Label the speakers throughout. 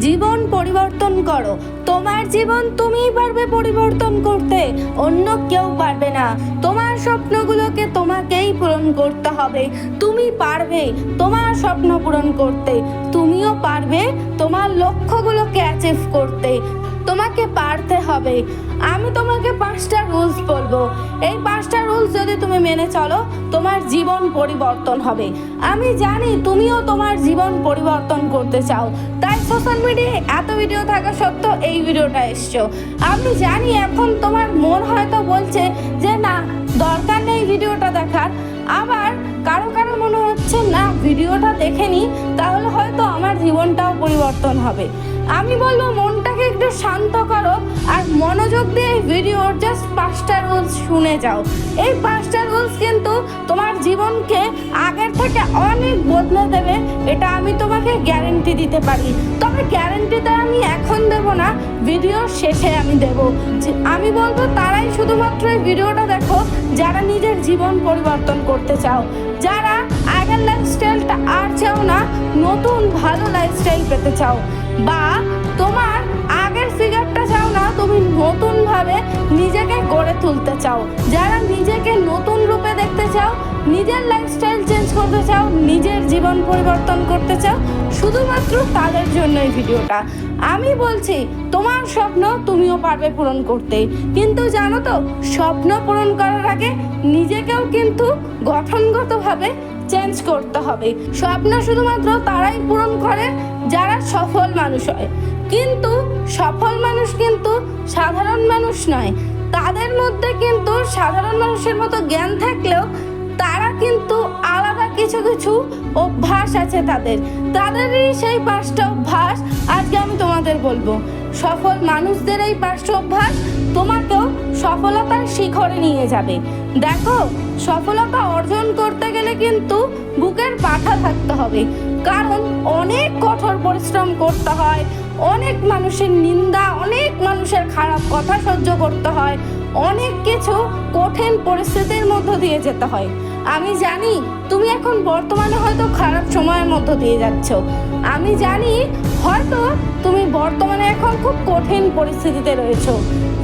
Speaker 1: জীবন পরিবর্তন করো। তোমার জীবন তুমিই পারবে পরিবর্তন করতে, অন্য কেউ পারবে না। তোমার স্বপ্নগুলোকে তোমাকেই পূরণ করতে হবে। তুমি পারবে তোমার স্বপ্ন পূরণ করতে। তুমিও পারবে তোমার লক্ষ্যগুলোকে অ্যাচিভ করতে। তোমাকে পারতে হবে। আমি তোমাকে পাঁচটা রুলস বলব। এই যদি তুমি মেনে চলো, তোমার জীবন পরিবর্তন হবে। আমি জানি তুমিও তোমার জীবন পরিবর্তন করতে চাও। তাই সোশ্যাল মিডিয়ায় এত ভিডিও থাকা সত্ত্বেও এই ভিডিওটা এসছো। আমি জানি এখন তোমার মন হয়তো বলছে যে, না, দরকার নেই ভিডিওটা দেখার। আবার কারও কারও মনে হচ্ছে, না ভিডিওটা দেখে নি, তাহলে হয়তো আমার জীবনটাও পরিবর্তন হবে। আমি বলব মনটাকে একটু শান্ত করো আর মনোযোগ দিয়ে ভিডিওর জাস্ট পাঁচটা রুলস শুনে যাও। এই পাঁচটা রুলস কিন্তু তোমার জীবনকে আগের থেকে অনেক বদলে দেবে, এটা আমি তোমাকে গ্যারেন্টি দিতে পারি। তবে গ্যারেন্টিটা আমি এখন দেব না ভিডিও শেষে আমি দেব। আমি বলব তারাই শুধুমাত্র এই ভিডিওটা দেখো, যারা নিজের জীবন পরিবর্তন করতে চাও। যারা আগের লাইফস্টাইলটা আর চাও না, নতুন ভালো লাইফস্টাইল পেতে চাও। বা গড়ে তুলতে চাও। যারা নিজেকে নতুন রূপে দেখতে চাও, নিজের লাইফস্টাইল চেঞ্জ করতে চাও, নিজের জীবন পরিবর্তন করতে চাও, শুধুমাত্র তাদের জন্য এই ভিডিওটা। আমি বলছি, তোমার স্বপ্ন তুমিও পারবে পূরণ করতে। কিন্তু জানো তো, স্বপ্ন পূরণ করার আগে নিজেকেও কিন্তু গঠনগতভাবে চেঞ্জ করতে হবে। স্বপ্ন শুধুমাত্র তারাই পূরণ করে যারা সফল মানুষ হয়। কিন্তু সফল মানুষ কিন্তু সাধারণ মানুষ নয়। তাদের মধ্যে কিন্তু সাধারণ মানুষের মতো জ্ঞান থাকলেও তারা কিন্তু আলাদা কিছু কিছু অভ্যাস আছে তাদের। তাদেরই সেই পাঁচটা অভ্যাস আজকে আমি তোমাদের বলব। সফল মানুষদের এই পাঁচটা অভ্যাস তোমাকেও সফলতার শিখরে নিয়ে যাবে। দেখো, সফলতা অর্জন করতে গেলে কিন্তু বুকের পাঠা থাকতে হবে। কারণ অনেক কঠোর পরিশ্রম করতে হয়, অনেক মানুষের নিন্দা অনেক মানুষের খারাপ কথা সহ্য করতে হয়। অনেক কিছু কঠিন পরিস্থিতির মধ্য দিয়ে যেতে হয়। আমি জানি তুমি এখন বর্তমানে হয়তো খারাপ সময়ের মধ্য দিয়ে যাচ্ছ। আমি জানি হয়তো তুমি বর্তমানে এখন খুব কঠিন পরিস্থিতিতে রয়েছো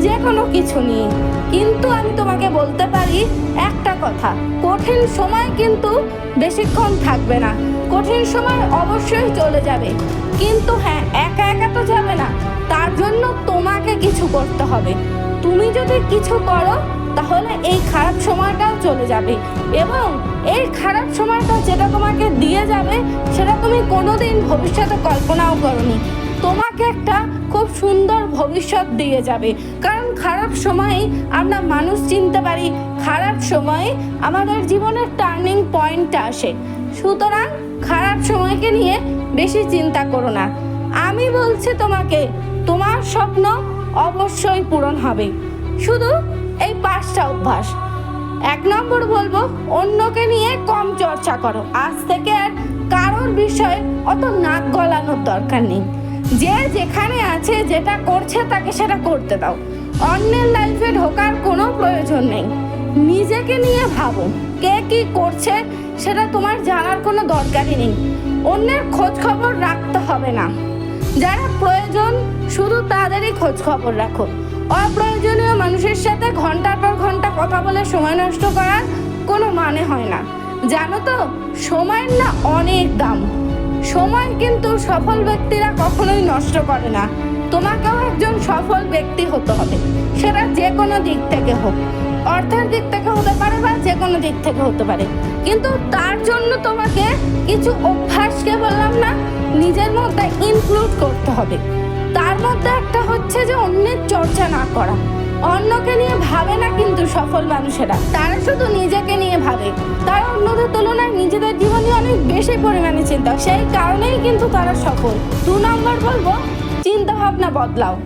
Speaker 1: যে কোনো কিছু নিয়ে। কিন্তু আমি তোমাকে বলতে পারি একটা কথা, কঠিন সময় কিন্তু বেশিক্ষণ থাকবে না। কঠিন সময় অবশ্যই চলে যাবে। কিন্তু হ্যাঁ একা একা তো যাবে না। তার জন্য তোমাকে কিছু করতে হবে। তুমি যদি কিছু করো তাহলে এই খারাপ সময়টাও চলে যাবে। এবং এই খারাপ সময়টা যেটা তোমাকে দিয়ে যাবে, সেটা তুমি কোনোদিন ভবিষ্যতে কল্পনাও করনি। তোমাকে একটা খুব সুন্দর ভবিষ্যৎ দিয়ে যাবে। কারণ খারাপ সময়ে আমরা মানুষ চিনতে পারি, খারাপ সময়ে আমাদের জীবনের টার্নিং পয়েন্টটা আসে। সুতরাং খারাপ সময়কে নিয়ে বেশি চিন্তা করো না। আমি বলছি তোমাকে, তোমার স্বপ্ন অবশ্যই পূরণ হবে। শুধু এই পাঁচটা অভ্যাস। এক নম্বর বলব, অন্যকে নিয়ে কম চর্চা করো। আজ থেকে আর কারোর বিষয়ে অত নাক গলানোর দরকার নেই। যে যেখানে আছে, যেটা করছে তাকে সেটা করতে দাও। অন্যের লাইফে ঢোকার কোনো প্রয়োজন নেই। নিজেকে নিয়ে ভাবো, কে কি করছে সেটা তোমার জানার কোনো দরকারই নেই। অন্যের খোঁজ খবর রাখতে হবে না। যারা প্রয়োজন, শুধু তাদেরই খোঁজ খবর রাখো। অপ্রয়োজনীয় মানুষের সাথে ঘণ্টার পর ঘণ্টা কথা বলে সময় নষ্ট করার কোনো মানে হয় না। জানো তো, সময়ের না অনেক দাম। সময় কিন্তু সফল ব্যক্তিরা কখনোই নষ্ট করে না। তোমাকেও একজন সফল ব্যক্তি হতে হবে। সেটা যে কোনো দিক থেকে হোক। অর্থের দিক থেকে হতে পারে বা যে কোনো দিক থেকে হতে পারে। কিন্তু তার জন্য তোমাকে কিছু অভ্যাসকে বললাম না, নিজের মধ্যে ইনক্লুড করতে হবে। তার অন্যের চর্চা না করা। অন্যকে নিয়ে ভাবে না কিন্তু সফল মানুষেরা। তারা শুধু নিজেকে নিয়ে ভাবে। তারা অন্যদের তুলনায় নিজেদের জীবনে অনেক বেশি পরিমাণে চিন্তা। সেই কারণেই কিন্তু তারা সফল। দু নম্বর বলব চিন্তা ভাবনা বদলাও।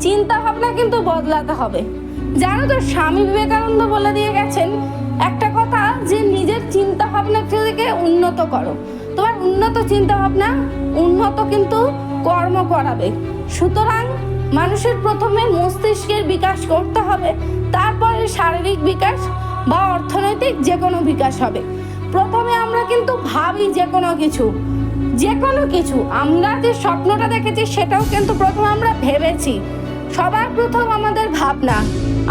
Speaker 1: চিন্তা ভাবনা কিন্তু বদলাতে হবে। জানো তো, স্বামী বিবেকানন্দ বলে দিয়ে গেছেন, একটা কথা যে নিজের চিন্তা ভাবনাকে উন্নত করো। তোমার উন্নত চিন্তা ভাবনা উন্নত কিন্তু কর্ম করাবে। সুতরাং মানুষের প্রথমে মস্তিষ্কের বিকাশ করতে হবে, তারপরে শারীরিক বিকাশ বা অর্থনৈতিক যে কোনো বিকাশ হবে। প্রথমে আমরা কিন্তু ভাবি যে কোনো কিছু যে কোনো কিছু। আমরা যে স্বপ্নটা দেখেছি সেটাও কিন্তু প্রথমে আমরা ভেবেছি। সবার প্রথম আমাদের ভাবনা।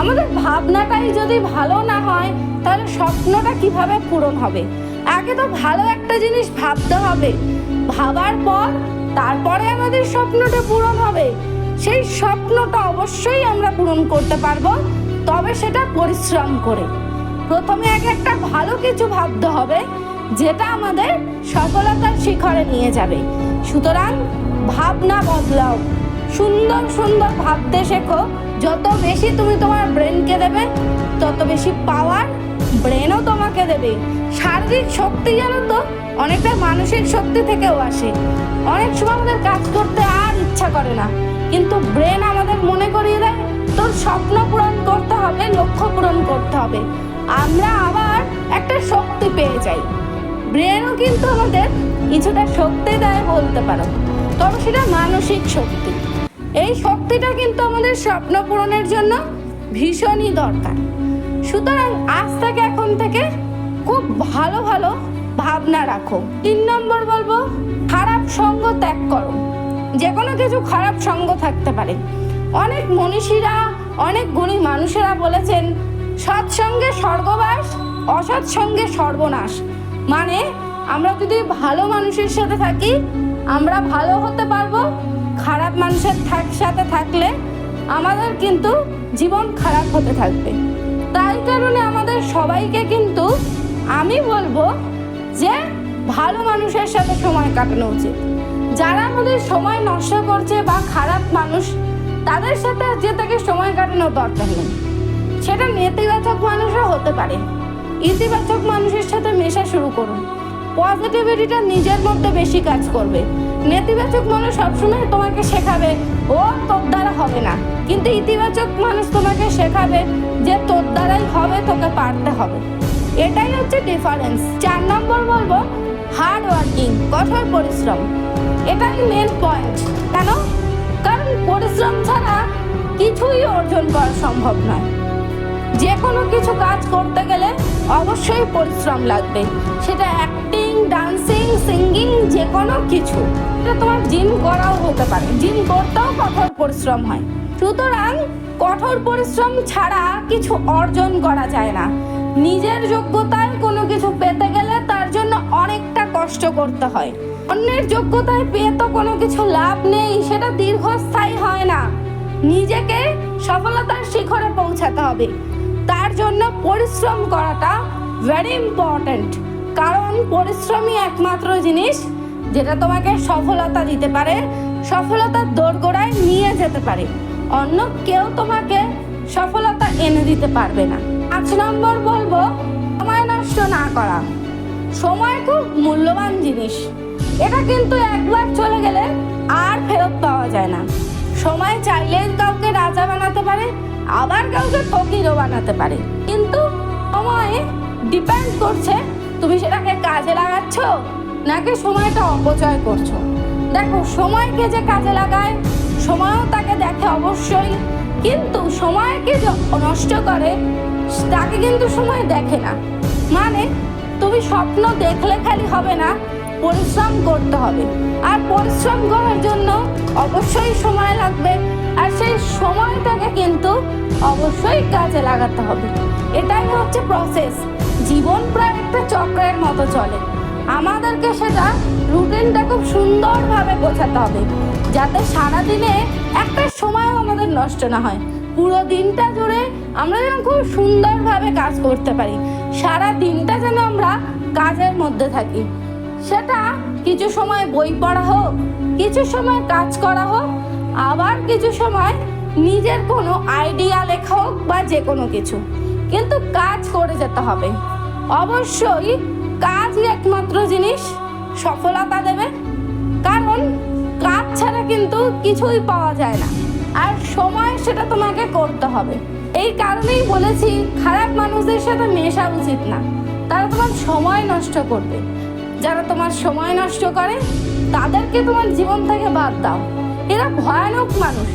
Speaker 1: আমাদের ভাবনাটাই যদি ভালো না হয়, তাহলে স্বপ্নটা কীভাবে পূরণ হবে? আগে তো ভালো একটা জিনিস ভাবতে হবে। ভাবার পর তারপরে আমাদের স্বপ্নটা পূরণ হবে। সেই স্বপ্নটা অবশ্যই আমরা পূরণ করতে পারব, তবে সেটা পরিশ্রম করে। প্রথমে এক একটা ভালো কিছু ভাবতে হবে, যেটা আমাদের সফলতার শিখরে নিয়ে যাবে। সুতরাং ভাবনা বদলাও। সুন্দর সুন্দর ভাবতে শেখো, যত বেশি তুমি তোমার ব্রেনকে দেবে, তত বেশি পাওয়ার ব্রেনও তোমাকে দেবে। শারীরিক শক্তি জানো তো, অনেকটা মানসিক শক্তি থেকেও আসে। অনেক সময় আমাদের কাজ করতে আর ইচ্ছা করে না। কিন্তু ব্রেন আমাদের মনে করিয়ে দেয়, তোর স্বপ্ন পূরণ করতে হবে, লক্ষ্য পূরণ করতে হবে। আমরা আবার একটা শক্তি পেয়ে যাই। ব্রেনও কিন্তু আমাদের কিছুটা শক্তি দেয় বলতে পারো। তবে সেটা মানসিক শক্তি। এই শক্তিটা কিন্তু আমাদের স্বপ্ন পূরণের জন্য ভীষণই দরকার। সুতরাং আজ থেকে এখন থেকে খুব ভালো ভালো ভাবনা রাখো। তিন নম্বর বলব যে কোনো কিছু খারাপ সঙ্গ থাকতে পারে। অনেক মনীষীরা, অনেক গুণী মানুষেরা বলেছেন সৎসঙ্গে স্বর্গবাস, অসৎ সঙ্গে সর্বনাশ। মানে আমরা যদি ভালো মানুষের সাথে থাকি, আমরা ভালো হতে পারব, খারাপ মানুষের থাক, সাথে থাকলে আমাদের কিন্তু জীবন খারাপ হতে থাকবে। তাই কারণে আমাদের সবাইকে কিন্তু আমি বলব যে, ভালো মানুষের সাথে সময় কাটানো উচিত। যারা আমাদের সময় নষ্ট করছে বা খারাপ মানুষ, তাদের সাথে যে তাকে সময় কাটানোর দরকার নেই। সেটা নেতিবাচক মানুষও হতে পারে। ইতিবাচক মানুষের সাথে মেশা শুরু করুন। পজিটিভিটিটা নিজের মধ্যে বেশি কাজ করবে। নেতিবাচক মানুষ সবসময় তোমাকে শেখাবে, ও তোর দ্বারা হবে না। কিন্তু ইতিবাচক মানুষ তোমাকে শেখাবে যে, তোর দ্বারাই হবে, তোকে পারতে হবে। এটাই হচ্ছে ডিফারেন্স চার নম্বর বলব এটাই মেন পয়েন্ট কেন? কারণ পরিশ্রম ছাড়া কিছুই অর্জন করা সম্ভব নয়। যে কোনো কিছু কাজ করতে গেলে অবশ্যই পরিশ্রম লাগবে। সেটা অ্যাক্টিং ডান্সিং সিঙ্গিং যে কোনো কিছু। এটা তোমার জিম করাও হতে পারে। জিম করতেও কঠোর পরিশ্রম হয়। সুতরাং কঠোর পরিশ্রম ছাড়া কিছু অর্জন করা যায় না। নিজের যোগ্যতায় কোনো কিছু পেতে গেলে তার জন্য অনেকটা কষ্ট করতে হয়। অন্যের যোগ্যতায় পেয়ে তো কোনো কিছু লাভ নেই, সেটা দীর্ঘস্থায়ী হয় না। নিজেকে সফলতার শিখরে পৌঁছাতে হবে। তার জন্য পরিশ্রম করাটা ভেরি ইম্পর্ট্যান্ট কারণ পরিশ্রমই একমাত্র জিনিস যেটা তোমাকে সফলতা দিতে পারে, সফলতার দোরগোড়ায় নিয়ে যেতে পারে। অন্য কেউ তোমাকে সফলতা এনে দিতে পারবে না। পাঁচ নম্বর বলব, সময় নষ্ট না করা। সময় খুব মূল্যবান জিনিস। এটা কিন্তু একবার চলে গেলে আর ফেরত পাওয়া যায় না। সময় চাইলে কাউকে রাজা বানাতে পারে, আবার কাউকে ফকিরও বানাতে পারে। কিন্তু সময় ডিপেন্ড করছে, তুমি সেটাকে কাজে লাগাচ্ছ নাকি সময়টা অপচয় করছ? দেখো, সময়কে যে কাজে লাগায়, সময়ও তাকে দেখে অবশ্যই। কিন্তু সময়কে যে নষ্ট করে, তাকে কিন্তু সময় দেখে না। মানে তুমি স্বপ্ন দেখলে খালি হবে না পরিশ্রম করতে হবে। আর পরিশ্রম করার জন্য অবশ্যই সময় লাগবে। আর সেই সময়টাকে কিন্তু অবশ্যই কাজে লাগাতে হবে। এটাই হচ্ছে প্রসেস জীবন প্রায় একটা চক্রের মতো চলে। আমাদেরকে সেটা রুটিনটা খুব সুন্দরভাবে গোছাতে হবে। যাতে সারাদিনে একটা সময়ও আমাদের নষ্ট না হয়। পুরো দিনটা জুড়ে আমরা যেন খুব সুন্দরভাবে কাজ করতে পারি। সারা দিনটা যেন আমরা কাজের মধ্যে থাকি। সেটা কিছু সময় বই পড়া হোক, কিছু সময় কাজ করা হোক, আবার কিছু সময় নিজের কোনো আইডিয়া লেখা হোক বা যে কোনো কিছু। কিন্তু কাজ করে যেতে হবে। অবশ্যই কাজই একমাত্র জিনিস, সফলতা দেবে। কারণ কাজ ছাড়া কিন্তু কিছুই পাওয়া যায় না। আর সময় সেটা তোমাকে করতে হবে। এই কারণেই বলেছি, খারাপ মানুষদের সাথে মেশা উচিত না। তারা তোমার সময় নষ্ট করবে। যারা তোমার সময় নষ্ট করে, তাদেরকে তোমার জীবন থেকে বাদ দাও। এরা ভয়ানক মানুষ।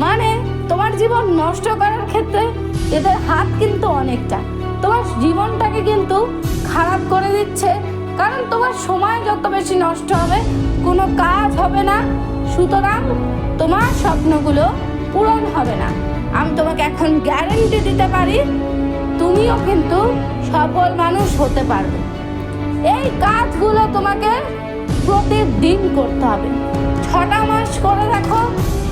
Speaker 1: মানে তোমার জীবন নষ্ট করার ক্ষেত্রে এদের হাত কিন্তু অনেকটা। তোমার জীবনটাকে কিন্তু খারাপ করে দিচ্ছে। কারণ তোমার সময় যত বেশি নষ্ট হবে, কোনো কাজ হবে না। সুতরাং তোমার স্বপ্নগুলো পূরণ হবে না। আমি তোমাকে এখন গ্যারেন্টি দিতে পারি, তুমিও কিন্তু সফল মানুষ হতে পারবে। এই কাজগুলো তোমাকে প্রতিদিন করতে হবে। ছটা মাস করে দেখো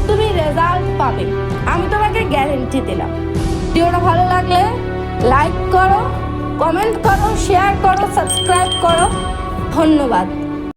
Speaker 1: তুমি রেজাল্ট পাবে। আমি তোমাকে গ্যারেন্টি দিলাম। ভিডিওটা ভালো লাগলে লাইক করো কমেন্ট করো শেয়ার করো সাবস্ক্রাইব করো। ধন্যবাদ।